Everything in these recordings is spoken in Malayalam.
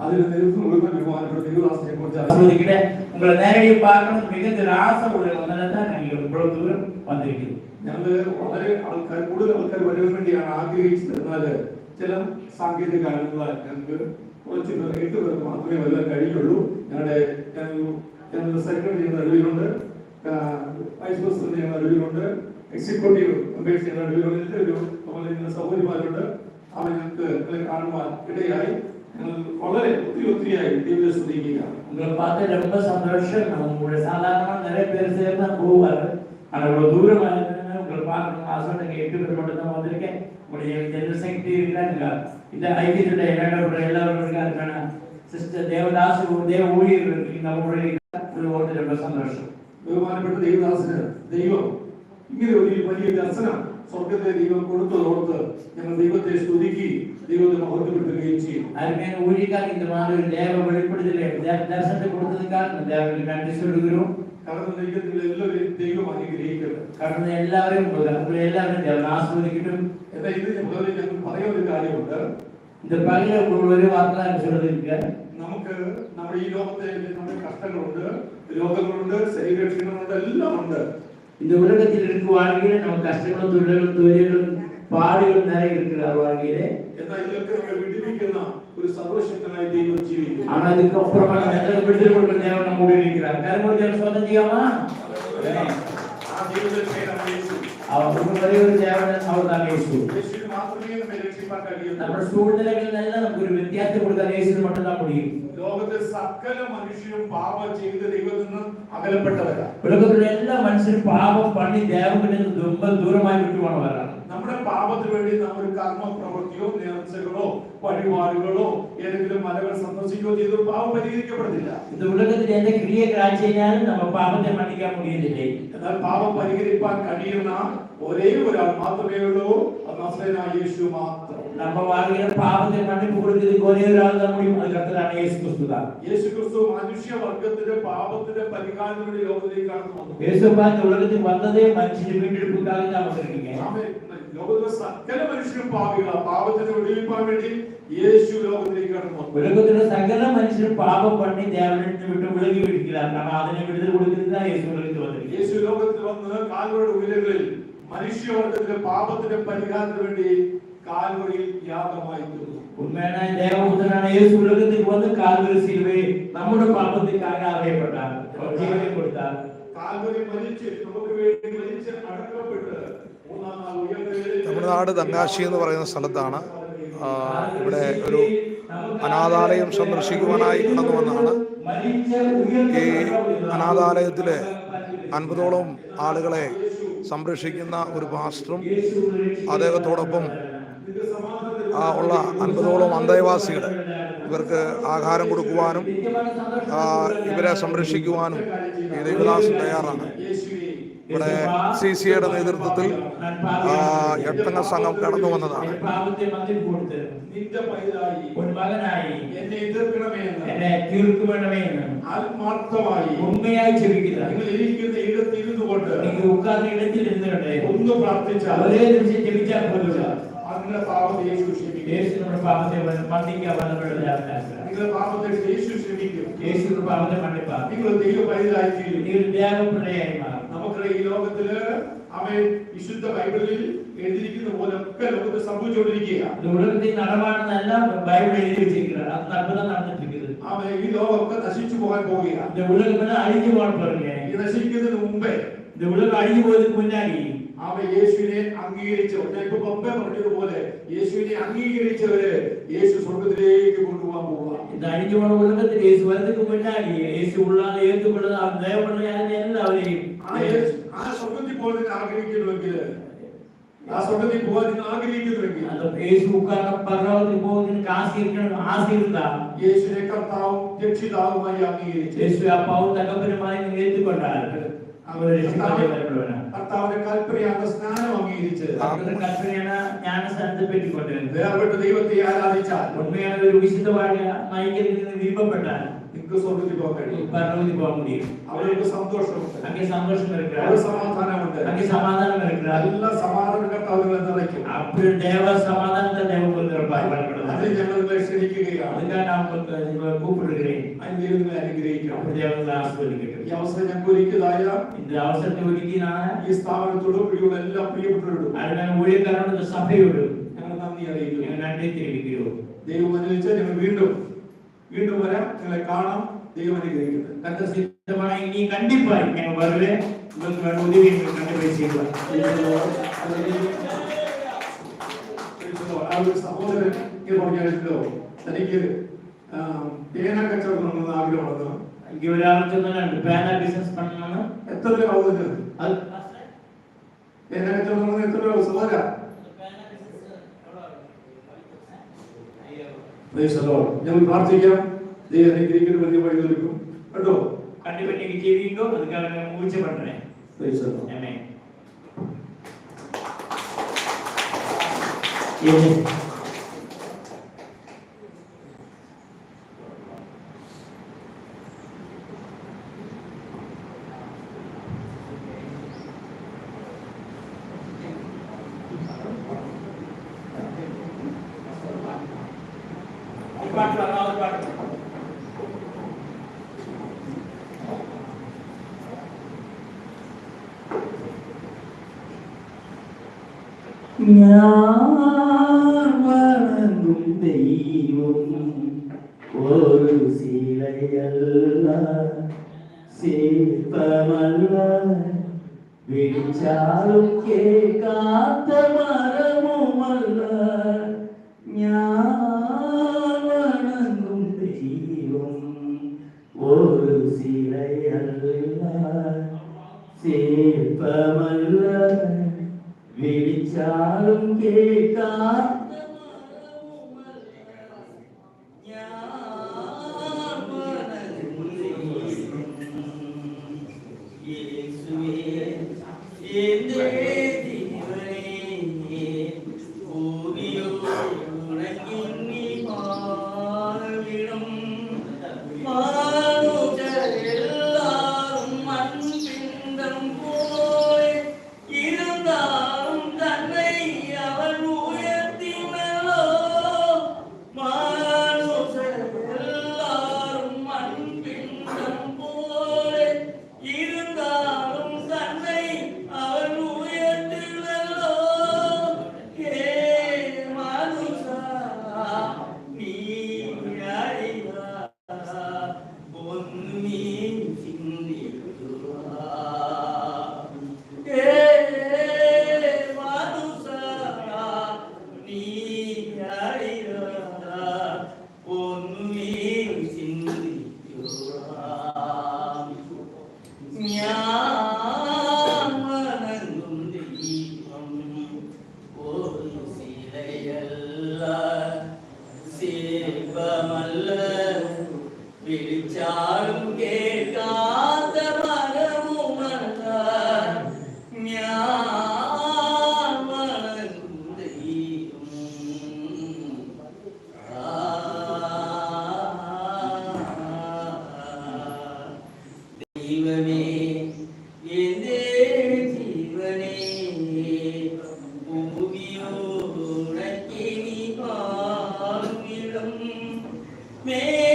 അതിന് നേതൃത്വം കൊടുക്കുന്ന ബഹുമാനപ്പെട്ട ദൈവദാസനെ കുറിച്ച് ஆசீர்வதிக்கிட்ட உங்களை நேரடியாக பார்க்கணும் மிகுந்த ஒரு ஆசை உள்ளவங்க தான் நாங்கள் இவ்வளவு தூரம் வந்திருக்கிறோம் ഞങ്ങള് വളരെ ആൾക്കാർ കൂടുതൽ ആൾക്കാർ വരാൻ വേണ്ടിയാണ് ആഗ്രഹിച്ചത് എന്നാൽ ചില സാങ്കേതിക കാരണങ്ങളാൽ ഞങ്ങൾക്ക് കുറച്ച് പേർ എട്ട് പേർക്ക് മാത്രമേ വരാൻ കഴിയുള്ളൂ ഞങ്ങളുടെ ഞങ്ങളുടെ സെക്രട്ടറി ഞങ്ങളുടെ നടുവിലുണ്ട് വൈസ് പ്രസിഡന്റ് ഞങ്ങളുടെ നടുവിലുണ്ട് എക്സിക്യൂട്ടീവ് മെമ്പേഴ്സ് ഞങ്ങളുടെ നടുവിലുണ്ട് എല്ലാവരും അതുപോലെ ഞങ്ങളുടെ സഹോദരിമാരുണ്ട് അവർ ഞങ്ങൾക്ക് ഞങ്ങളെ കാണുവാൻ ഇടയായി எனக்கு கொலை ஒத்திரி ஒத்திரியா இந்தியாவில சொல்லிங்க உங்களை பார்த்து ரொம்ப சந்தோஷம் உங்களுடைய சாதாரணமாக நிறைய பேர் சேர்ந்து போவார் ஆனால் இவ்வளோ தூரம் உங்களை பார்க்கணும் ஆசை நீங்கள் எட்டு பேர் மட்டும் தான் வந்திருக்கேன் உங்களுடைய ஒரு സ്വർഗത്തെ ദൈവം കൊടുത്തതോർത്ത് ഞങ്ങൾ ദൈവത്തെ സ്തുതിക്കുകയും ദൈവത്തെ മഹത്വപ്പെടുത്തുകയും ചെയ്യും அருமையான ஊழியக்காக இந்த மாதிரி ஒரு தேவ வெளிப்படுதலை தேவ தரிசனத்தை கொடுத்ததுக்காக தேவனுக்கு நன்றி சொல்லுகிறோம் കാരണം ദൈവത്തിൽ എല്ലാവരെയും ദൈവം അനുഗ്രഹിക്കട്ടെ கடந்த எல்லாரையும் உங்களை எல்லாரும் தேவன் ஆசீர்வதிக்கட்டும் എന്നാൽ ഇത് മുതൽ ഞങ്ങൾ പറയുന്ന ഒരു കാര്യമുണ്ട് இந்த பகையில உங்களுக்கு ஒரு வார்த்தை தான் சொல்றது இருக்கு നമുക്ക് നമ്മുടെ ഈ ലോകത്തെ നമ്മുടെ കഷ്ടങ്ങളുണ്ട് രോഗങ്ങളുണ്ട് ശരീരക്ഷീണങ്ങളുണ്ട് എല്ലാം ഉണ്ട് இந்த உலகத்தில் இருக்கு வாழ்க்கையில நம்ம கஷ்டங்களும் தொழில்களும் தொழில்களும் பாடுகள் நிறைய இருக்கிறார் வாழ்க்கையிலே. ஒரு சர்வசக்தனாய் தெய்வம் ஜீவிக்கும் ஆனா அதுக்கப்புறமா அவர் സമയം കൊടുക്കാൻ ലോകത്തെ സകല മനുഷ്യരും പാപം ചെയ്ത് ദൈവത്തിൽ നിന്ന് അകലപ്പെട്ടവരാണ്. ലോകത്തിലെ എല്ലാ മനുഷ്യരും പാപം പണി ദേവനിൽ നിന്ന് ദൂരമായി വിട്ടുപോണവരാണ്. പാപത്തിന് വേണ്ടി നമ്മൾ കർമ്മ പ്രവൃത്തിയോ നേർച്ചകളോ വഴിപാടുകളോ ഏതെങ്കിലും മലകൾ സന്ദർശിക്കുകയോ ചെയ്ത് പാപം പരിഹരിക്കപ്പെടുന്നില്ല. ഇത് ഉലകത്തിൽ എന്ത് ക്രിയ കാഴ്ചയാലും നമ്മൾ പാപത്തെ മണിക്കാൻ മുടിയുന്നില്ലേ? എന്നാൽ പാപം പരിഹരിപ്പാൻ കഴിയുന്ന ഒരേ ഒരാൾ മാത്രമേ ഉള്ളൂ യേശു മാത്രം. പാപത്തെ ഒരേ ഒരാൾ യേശു ക്രിസ്തു പാപത്തിന്റെ ലോകത്തിലേക്ക് വന്നതേ മനുഷ്യന് ലോകത്തിലെ സകല മനുഷ്യരും പാപികളാണ് പാപത്തിന് വിടുവിപ്പാൻ വേണ്ടി യേശു ലോകത്തിലേക്ക് കടന്നു. ഉലകത്തിലെ സകല മനുഷ്യരും പാപം പണി ദേവനെ വിട്ട് വിളകി വിളിക്കില്ല കാരണം അതിനെ വിടുതൽ കൊടുക്കുന്ന യേശു ലോകത്തിൽ വന്നു യേശു ലോകത്തിൽ വന്ന് കാൽവരുടെ ഉയരങ്ങളിൽ മനുഷ്യവർഗത്തിലെ പാപത്തിന്റെ പരിഹാരത്തിന് വേണ്ടി കാൽവരിയിൽ യാഗമായി തീർന്നു. ഉണ്മേനായ ദേവപുത്രനാണ് യേശു ഉലകത്തിൽ വന്ന് കാൽവരി സിൽവയെ നമ്മുടെ പാപത്തിനാകെ അറിയപ്പെട്ട ജീവനെ കൊടുത്ത കാൽവരി മരിച്ച് നമുക്ക് വേണ്ടി മരിച്ച് അടക്കപ്പെട്ട് തമിഴ്നാട് തങ്കാശി എന്ന് പറയുന്ന സ്ഥലത്താണ് ഇവിടെ ഒരു അനാഥാലയം സന്ദർശിക്കുവാനായി കടന്നു വന്നാണ് ഈ അനാഥാലയത്തിലെ അൻപതോളം ആളുകളെ സംരക്ഷിക്കുന്ന ഒരു പാസ്റ്ററും അദ്ദേഹത്തോടൊപ്പം ഉള്ള അൻപതോളം അന്തേവാസികൾ ഇവർക്ക് ആഹാരം കൊടുക്കുവാനും ഇവരെ സംരക്ഷിക്കുവാനും ഈ ദേവദാസ് തയ്യാറാണ്. ഇവിടെ സി സിയുടെ നേതൃത്വത്തിൽ എട്ടംഗ സംഘം കടന്നു വന്നതാണ്. ആത്മാർത്ഥമായി നിങ്ങൾ പാപത്തെ യേശു ക്ഷമിക്കും പാപത്തെ പാപത്തെ യേശു മണ്ണിപ്പാ നിങ്ങൾ ദൈവ പരിതായി തീരും നിങ്ങൾ ത്യാഗപ്രയായി മാറും അതൊക്കെ ഈ ലോകത്തിൽ അവൻ വിശുദ്ധ ബൈബിളിൽ എഴുതിയിരിക്കുന്ന പോലെ ഒക്കെ ലോകത്ത് സംഭവിച്ചുകൊണ്ടിരിക്കുകയാണ് ബൈബിൾ എഴുതി അവൻ ഈ ലോകമൊക്കെ നശിച്ചു പോകാൻ പോവുകയാണ് അഴിഞ്ഞു പോകാൻ പറയുക നശിക്കുന്നതിന് മുമ്പേ ഉള്ളിൽ അഴിഞ്ഞു പോയതിന് മുന്നാടി முன்னாடி അവൻ യേശുവിനെ അംഗീകരിച്ചവർ ഞാൻ ഇപ്പൊ പമ്പ പറഞ്ഞതുപോലെ യേശുവിനെ അംഗീകരിച്ചവരെ യേശു സ്വർഗത്തിലേക്ക് കൊണ്ടുപോകാൻ പോവുക இந்த அழிஞ்சு போன உலகத்தில் இயேசு வரதுக்கு முன்னாடி இயேசு உள்ளாத ஏற்றுக்கொள்ளது அவன் தேவனையான எல்லாவரையும் ആ യേശു- ആ സ്വർഗത്തിൽ പോകാൻ നിങ്ങൾ ആഗ്രഹിക്കുന്നുവെങ്കിൽ ആ സ്വർഗത്തിൽ പോകാൻ നിങ്ങൾ ആഗ്രഹിക്കുന്നുവെങ്കിൽ அந்த இயேசு உட்கார பரலோகத்துக்கு போவதுக்கு காசு இருக்கணும் ஆசை இருந்தா യേശുവിനെ കർത്താവും രക്ഷിതാവുമായി അംഗീകരിച്ചു இயேசு அப்பாவும் தகப்பனுமாய் நீங்க കർത്താവിന്റെ കൽപ്പനയാണ് സ്നാനം ഉണ്മയാണ് ഒരു വിശുദ്ധമായ നയികരിൽ നിന്ന് ദീപപ്പെട്ടാൽ നിങ്ങൾക്ക് സ്വർഗത്തിൽ പോകാൻ കഴിയും பரலோகத்துக்கு போக முடியும் അവർക്ക് സന്തോഷമുണ്ട് அங்கே சந்தோஷம் இருக்கிறார் അവർ സമാധാനമുണ്ട് அங்கே சமாதானம் இருக்கிறார் എല്ലാ സമാധാന കർത്താവുകൾ നിറയ്ക്കും அப்படி தேவ சமாதானத்தை தேவ கொடுத்திருப்பார் അത് ഞങ്ങൾ നിങ്ങളെ ക്ഷണിക്കുകയാണ് அதுக்காக நான் உங்களுக்கு உங்களை கூப்பிடுகிறேன் അതിന് ദൈവം നിങ്ങളെ അനുഗ്രഹിക്കണം அப்படி தேவங்களை ஆசீர்வதிக்கட்டும் ഈ അവസരം ഞങ്ങൾക്ക് ഒരുക്കിയതായ இந்த அவசரத்தை ஒதுக்கி நான் ഈ സ്ഥാപനത്തോടും ഇവിടെയുള്ള എല്ലാ പ്രിയപ്പെട്ടവരോടും അതിനെ ഊഴിയക്കാരോട് இந்த സഭയോട് ഞങ്ങൾ നന്ദി അറിയിക്കുന്നു ഞങ്ങൾ നന്ദി തിരിപ്പിക്കുകയോ ദൈവം അനുവദിച്ചാൽ ഞങ്ങൾ വീണ്ടും വീണ്ടും വരാം. നിങ്ങളെ കാണാം. ദൈവം അനുഗ്രഹിക്കുന്നത് സിദ്ധമായി ഇനി நீ கண்டிப்பா நீங்க வருவே உங்களுக்கு வேண்ட உதவி எங்களுக்கு கண்டிப்பா പറഞ്ഞോ തനിക്ക് പേന കച്ചവടം ആഗ്രഹം ബിസിനസ് എത്ര രൂപ അത് എത്ര രൂപ Praise the Lord. ഞങ്ങൾ പ്രാർത്ഥിക്കാം ദൈവം അനുഗ്രഹിക്കുന്ന വലിയ വഴി ഒരുക്കും കേട്ടോ கண்டிப்பா நீங்க செய்வீங்க அதுக்காக நான் முயற்சி பண்றேன் Praise the Lord. ஆமென் ഞാൻ വിളിച്ചാലും കേൾക്കാത്ത വിളിച്ചാലും കേൾക്കാത്ത മരവുമല്ല ഞാൻ. ആ ദൈവമേ എന്റെ ജീവനേ ഭൂമിയോടക്കി നീ പാർന്നിടും മേഘങ്ങൾ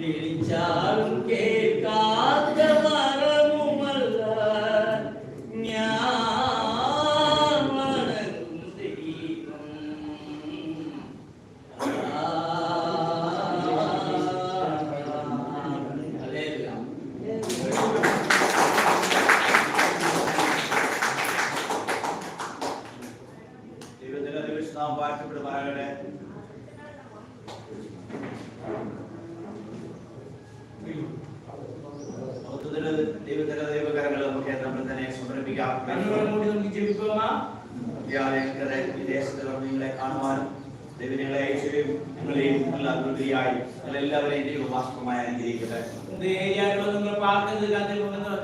വിളിച്ചാലും കേൾക്കാത്ത മറവുമല്ല. ഞാൻ മണങ്ങും ദൈവം. ദൈവത്തിന്റെ ദിവസം നാം വാഴ്ത്തപ്പെടുമാറാകട്ടെ ദൈവത്തിന്റെ ദൈവകരങ്ങൾ നമുക്ക് നമ്മൾ തന്നെ സമർപ്പിക്കാം. കണ്ണുകളോട് നമുക്ക് ജപിക്കുവാൻ വിദേശത്ത് നിങ്ങളെ കാണുവാനും ദൈവങ്ങളെ അയച്ചവരും നിങ്ങളെയും എല്ലാവരുടെയായി എല്ലാവരെയും ദൈവമാസ്ത്രമായി അനുഗ്രഹിക്കട്ടെ. നിങ്ങൾ പാർക്കുന്നത്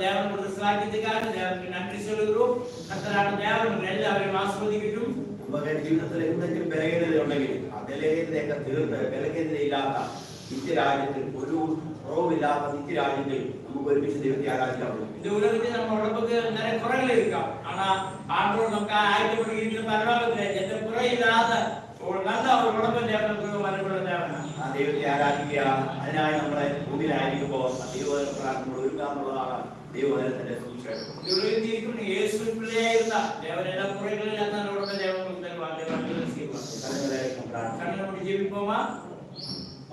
ദേവൻ മനസ്സിലാക്കിയതുകാരൻ ദേവൻ അനുസരിച്ചു കത്തനാണ് ദേവൻ എല്ലാവരും ആസ്വദിക്കും ജീവിതത്തിൽ എന്തെങ്കിലും ബലഹീനത ഉണ്ടെങ്കിൽ ആ ബലഹീനതയൊക്കെ തീർത്ത് ബലഹീനതയില്ലാത്ത നിത്യരാജ്യത്തിൽ ഒരു കുറവില്ലാത്ത നിത്യരാജ്യത്തിൽ നമുക്ക് ഒരുമിച്ച് ദൈവത്തെ ആരാധിക്കാൻ പറ്റും இந்த உலகத்தில் நம்ம உடம்புக்கு நிறைய குறைகள் இருக்காம் ஆனா ஆண்டோடு நமக்கு ஆயத்தப்படுகிற பரவாயில்லை எந்த குறை இல்லாத ஒரு நல்ல ஒரு உடம்பு தேவனுக்கு வரக்கூட தேவனா ആ ദൈവത്തെ ആരാധിക്കുക അതിനായി നമ്മളെ ഭൂമിയിലായിരിക്കുമ്പോൾ ദൈവവചന പ്രാർത്ഥനയോട് ഒരുക്കുക എന്നുള്ളതാണ് ദൈവവചനത്തിന്റെ സുവിശേഷം இந்த உலகத்தில் இருக்கும்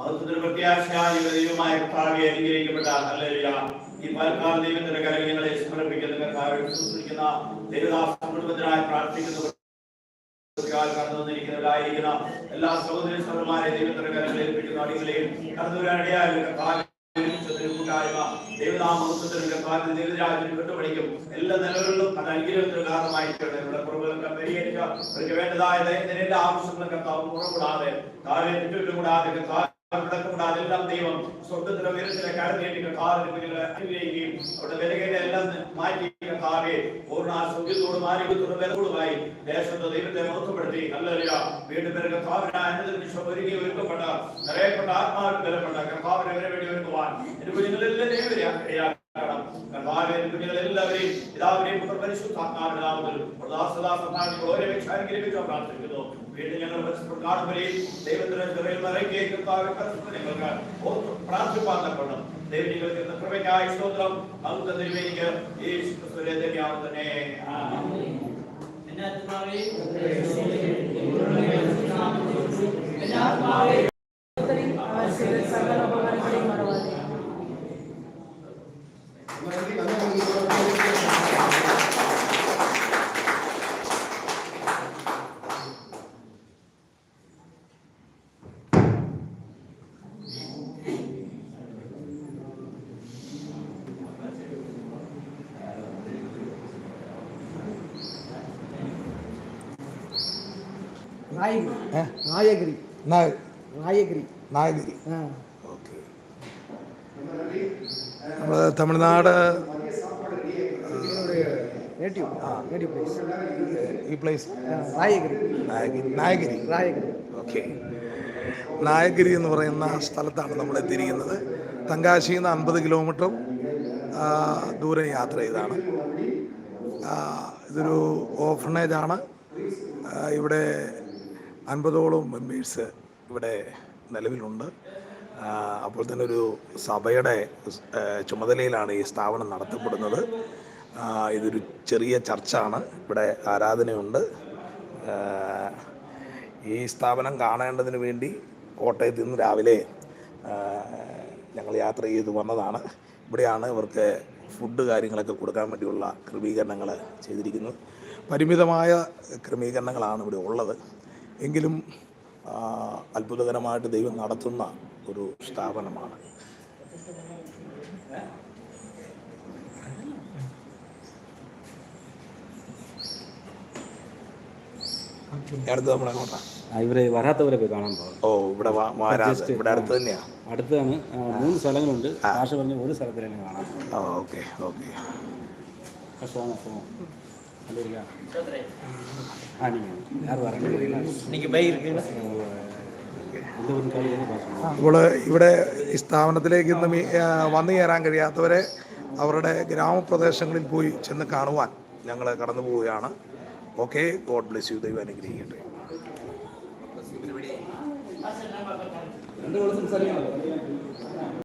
മഹത്വത്തിന് കർത്താവെ അനുഗ്രഹിക്കപ്പെട്ട ഈ പൽക്കാല ദൈവത്തിന്റെ ഞങ്ങളെ സമർപ്പിക്കുന്ന കർത്താവെ കുടുംബത്തിനായി പ്രാർത്ഥിക്കുന്നു എല്ലാ സഹോദരി സഹോദരന്മാരെ ദൈവത്തിന്റെ കരങ്ങളിൽ എല്ലാ നിലകളിലും അനുഗ്രഹത്തിന് കാരണമായിട്ടുണ്ട് ഇവിടെ കർത്താവ് ചുറ്റും കൂടാതെ കർത്താവ് എല്ലാം ദൈവം സ്വർഗത്തിലെ ഉയരത്തിലെ കടന്നേറ്റി കർത്താവിന്റെ കുഞ്ഞുങ്ങളെ അനുഗ്രഹിക്കുകയും അവിടെ വിലകേണ്ട എല്ലാം ദേശത്തെ ദൈവത്തെ മഹത്വപ്പെടുത്തി അല്ലല്ല വീണ്ടും പേര് കർത്താവിനായ അനുദിനം ഒരുങ്ങി ഒരുക്കപ്പെട്ട നിറയപ്പെട്ട ആത്മാവിൽ ബലപ്പെട്ട കർത്താവിനെ വരെ വേണ്ടി ഒരുക്കുവാൻ എനിക്ക് നിങ്ങളെല്ലാം ദൈവം ഇടയാക്കണം കർത്താവെ എന്റെ കുഞ്ഞുങ്ങളെല്ലാവരെയും പരിശുദ്ധാത്മാവിനാമത്തിൽ ഓരോ അനുഗ്രഹിക്കാൻ പ്രാർത്ഥിക്കുന്നു. വീണ്ടും ഞങ്ങൾ പരസ്പരം കാണുമ്പോഴേ ദൈവത്തിന്റെ ചെറിയ നിറയ്ക്ക് കർത്താവ് ഞങ്ങൾക്ക് പ്രാർത്ഥിപ്പാൻ നൽകണം ദൈവം നിങ്ങൾക്ക് നായഗിരി നായഗിരി നായഗിരി ഓക്കെ. നമ്മൾ തമിഴ്നാട് ഈ ഓക്കെ. നായഗിരി എന്ന് പറയുന്ന സ്ഥലത്താണ് നമ്മൾ എത്തിയിരിക്കുന്നത്. തങ്കാശിയിൽ നിന്ന് അൻപത് കിലോമീറ്റർ ദൂരം യാത്ര ചെയ്താണ്. ഇതൊരു ഓഫണേജാണ് ഇവിടെ അൻപതോളം മെമ്പേഴ്സ് ഇവിടെ നിലവിലുണ്ട്. അപ്പോൾ തന്നെ ഒരു സഭയുടെ ചുമതലയിലാണ് ഈ സ്ഥാപനം നടത്തപ്പെടുന്നത്. ഇതൊരു ചെറിയ ചർച്ചാണ്. ഇവിടെ ആരാധനയുണ്ട്. ഈ സ്ഥാപനം കാണേണ്ടതിന് വേണ്ടി കോട്ടയത്ത് നിന്ന് രാവിലെ ഞങ്ങൾ യാത്ര ചെയ്ത് വന്നതാണ്. ഇവിടെയാണ് ഇവർക്ക് ഫുഡ് കാര്യങ്ങളൊക്കെ കൊടുക്കാൻ വേണ്ടിയുള്ള ക്രമീകരണങ്ങൾ ചെയ്തിരിക്കുന്നത്. പരിമിതമായ ക്രമീകരണങ്ങളാണ് ഇവിടെ ഉള്ളത്. എങ്കിലും അത്ഭുതകരമായിട്ട് ദൈവം നടത്തുന്ന ഒരു സ്ഥാപനമാണ്. അടുത്ത് നമ്മൾ അങ്ങോട്ടാണ് ഇവരെ വരാത്തവരെ പോയി കാണാൻ പോകും. ഓ ഇവിടെ ഇവിടെ അടുത്ത് തന്നെയാണ് അടുത്താണ് മൂന്ന് സ്ഥലങ്ങളുണ്ട്. ഭാഷ പറഞ്ഞ ഒരു സ്ഥലത്തിൽ തന്നെ കാണാം ഓക്കെ ഓക്കെ. പക്ഷേ അപ്പോൾ அல்லேலூயா ஆ நீங்கள் யார் வராங்க இன்னைக்கு பை இருக்கு எந்த ஒரு காலையில் என்ன பேசணும் അപ്പോൾ ഇവിടെ ഈ സ്ഥാപനത്തിലേക്ക് ഇന്ന് മീ- ആ, വന്നു ചേരാൻ കഴിയാത്തവരെ അവരുടെ ഗ്രാമപ്രദേശങ്ങളിൽ പോയി ചെന്ന് കാണുവാൻ ഞങ്ങൾ കടന്നു പോവുകയാണ് ഓക്കെ ഗോഡ് ബ്ലെസ് യു ദൈവം അനുഗ്രഹിക്കട്ടെ ரெண்டு வருஷம் சரியான